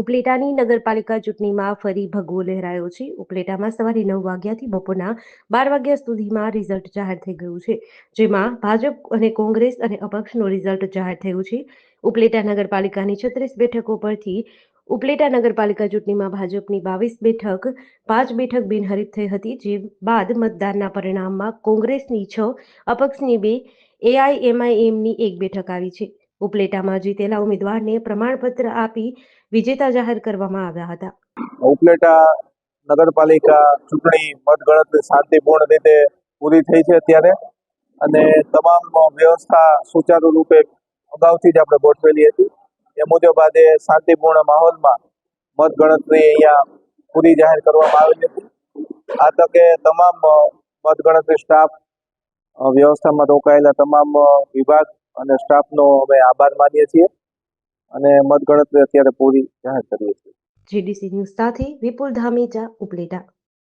ઉપલેટાની નગરપાલિકા ચૂંટણીમાં ફરી ભગવો લહેરાયો છે. ઉપલેટામાં સવારે નવ વાગ્યાથી બપોરના બાર વાગ્યા સુધીમાં રિઝલ્ટ જાહેર થઈ ગયું છે, જેમાં ભાજપ અને કોંગ્રેસ અને અપક્ષનું રિઝલ્ટ જાહેર થયું છે. ઉપલેટા નગરપાલિકાની છત્રીસ બેઠકો પરથી ઉપલેટા નગરપાલિકા ચૂંટણીમાં ભાજપની બાવીસ બેઠક, પાંચ બેઠક બિનહરીફ થઈ હતી, જે બાદ મતદાનના પરિણામમાં કોંગ્રેસની છ, અપક્ષની બે એઆઈએમઆઈએમની એક બેઠક આવી છે. ઉપલેટામાં જીતેલા ઉમેદવારને પ્રમાણપત્ર આપી વિજેતા જાહેર કરવામાં આવ્યા હતા. ઉપલેટા નગરપાલિકા ચૂંટણી મતગણતરી શાંતિપૂર્ણ રીતે પૂરી થઈ છે અત્યારે અને તમામ વ્યવસ્થા સુચારુ રૂપે અગાઉથી જ આપણે ગોઠવેલી હતી. એ મુજબ આજે શાંતિપૂર્ણ માહોલમાં મતગણતરી અહીંયા પૂરી જાહેર કરવામાં આવેલી હતી. આ તકે તમામ મતગણતરી સ્ટાફ વ્યવસ્થામાં રોકાયેલા તમામ વિભાગ અને સ્ટાફનો અમે આભાર માનીએ છીએ અને મતગણતરી અત્યારે પૂરી જાહેર કરીએ છીએ. જીડીસી ન્યૂઝ સાથે વિપુલ ધામેચા, ઉપલેટા.